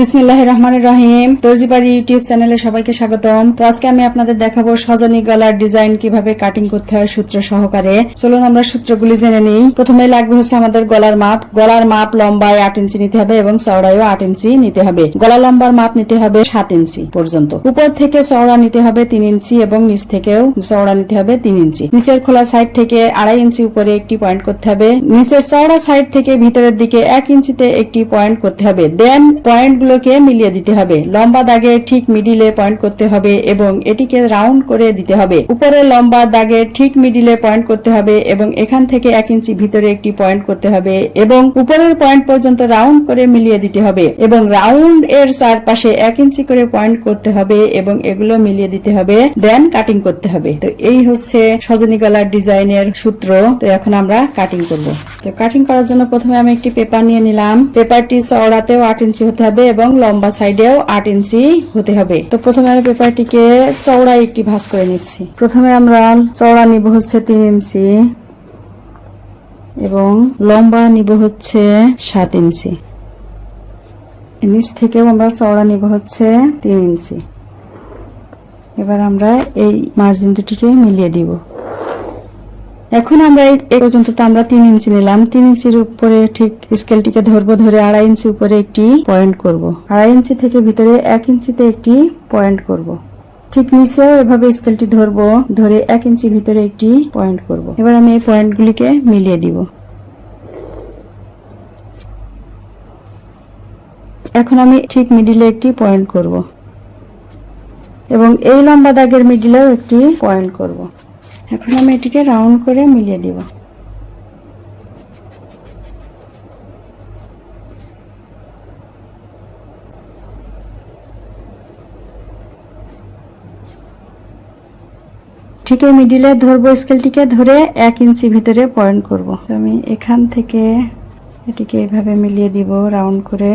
বিসমিল্লাহ রহমান রহিম। ইউটিউব চ্যানেলে সবাইকে স্বাগতম। তো আজকে আমি আপনাদের দেখাবো গলার ডিজাইন কীভাবে কাটিং করতে হয় সূত্র সহকারে। চলুন আমরা সূত্রগুলি জেনে নিই। প্রথমে লাগবে হচ্ছে আমাদের গলার মাপ। গলার মাপ লম্বায় আট ইঞ্চি নিতে হবে এবং আট ইঞ্চি নিতে হবে। গলা লম্বার মাপ নিতে হবে সাত ইঞ্চি পর্যন্ত। উপর থেকে চওড়া নিতে হবে তিন ইঞ্চি এবং নিচ থেকেও চওড়া নিতে হবে তিন ইঞ্চি। নিচের খোলা সাইড থেকে আড়াই ইঞ্চি উপরে একটি পয়েন্ট করতে হবে। নিচের চওড়া সাইড থেকে ভিতরের দিকে এক ইঞ্চিতে একটি পয়েন্ট করতে হবে। দেন পয়েন্ট গুলোকে মিলিয়ে দিতে হবে। লম্বা দাগে ঠিক মিডিলে পয়েন্ট করতে হবে এবং এটিকে রাউন্ড করে দিতে হবে। উপরের লম্বা দাগে ঠিক মিডিলে পয়েন্ট করতে হবে এবং এখান থেকে এক ইঞ্চি ভিতরে একটি পয়েন্ট করতে হবে এবং উপরের পয়েন্ট পর্যন্ত রাউন্ড করে মিলিয়ে দিতে হবে এবং রাউন্ড এর চারপাশে এক ইঞ্চি করে পয়েন্ট করতে হবে এবং এগুলো মিলিয়ে দিতে হবে। দেন কাটিং করতে হবে। তো এই হচ্ছে সজনী গলার ডিজাইনের সূত্র। তো এখন আমরা কাটিং করব। তো কাটিং করার জন্য প্রথমে আমি একটি পেপার নিয়ে নিলাম। পেপারটি চওড়াতেও আট ইঞ্চি হতে হবে এবং লম্বা সাইডেও আট ইঞ্চি হতে হবে। তো প্রথমে আমি পেপারটিকে চওড়ায় একটি ভাঁজ করে নিচ্ছি। প্রথমে আমরা চওড়া নিব হচ্ছে তিন ইঞ্চি এবং লম্বা নিব হচ্ছে সাত ইঞ্চি। নিচ থেকেও আমরা চওড়া নিব হচ্ছে তিন ইঞ্চি। এবার আমরা এই মার্জিন দুটিকে মিলিয়ে দিব। এখন আমরা এই পর্যন্ত তো আমরা তিন ইঞ্চি নিলাম তিন ইঞ্চির উপরে ঠিক স্কেলটিকে ধরবো ধরে আড়াই ইঞ্চি উপরে একটি পয়েন্ট করব। আড়াই ইঞ্চি থেকে ভিতরে এক ইঞ্চিতে একটি পয়েন্ট করব। ঠিক নিচেও এভাবে স্কেলটি ধরবো ধরে এক ইঞ্চি ভিতরে একটি পয়েন্ট করব। এবার আমি এই পয়েন্টগুলিকে মিলিয়ে দিব এখন আমি ঠিক মিডিলে একটি পয়েন্ট করব এবং এই লম্বা দাগের মিডিলেও একটি পয়েন্ট করব এখন আমি এটিকে রাউন্ড করে মিলিয়ে দিব। ঠিক এই মিডিলে ধরবো স্কেলটিকে ধরে এক ইঞ্চি ভিতরে পয়েন্ট করব। তো আমি এখান থেকে এটিকে এইভাবে মিলিয়ে দিব রাউন্ড করে।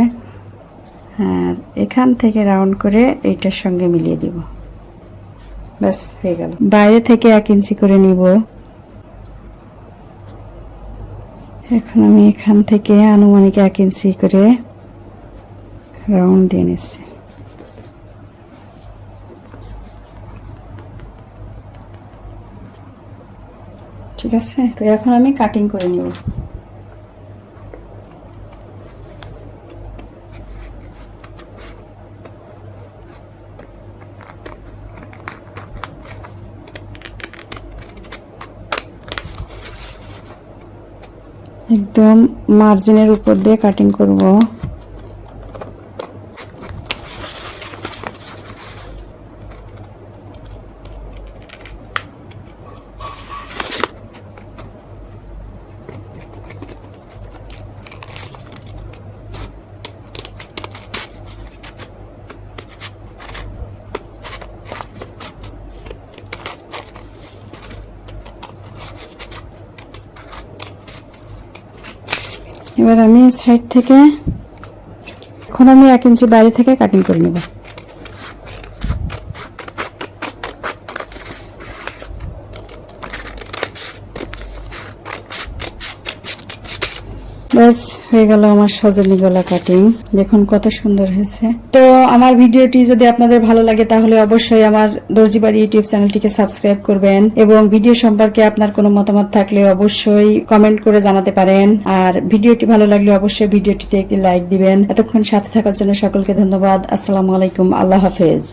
হ্যাঁ এখান থেকে রাউন্ড করে এইটার সঙ্গে মিলিয়ে দিব। ব্যাস হয়ে গেল। বাইরে থেকে এক ইঞ্চি করে নিব। এখন আমি এখান থেকে আনুমানিক এক ইঞ্চি করে রাউন্ড দিয়ে নিচ্ছি। ঠিক আছে? তো এখন আমি কাটিং করে নিব। একদম মার্জিনের উপর দিয়ে কাটিং করব। এবার আমি সাইড থেকে এখন আমি এক ইঞ্চি বাইরে থেকে কাটিং করে নেব। ব্যাস, হয়ে গেল আমার সজনী গলা কাটিং দেখুন কত সুন্দর হয়েছে। তো আমার ভিডিওটি যদি আপনাদের ভালো লাগে, তাহলে অবশ্যই আমার দর্জিবাড়ি ইউটিউব চ্যানেলটিকে সাবস্ক্রাইব করবেন এবং ভিডিও সম্পর্কে আপনার কোনো মতামত থাকলে অবশ্যই কমেন্ট করে জানাতে পারেন। আর ভিডিওটি ভালো লাগলে অবশ্যই ভিডিওটিতে একটি লাইক দিবেন। এতক্ষণ সাথে থাকার জন্য সকলকে ধন্যবাদ। আসসালামু আলাইকুম। আল্লাহ হাফেজ।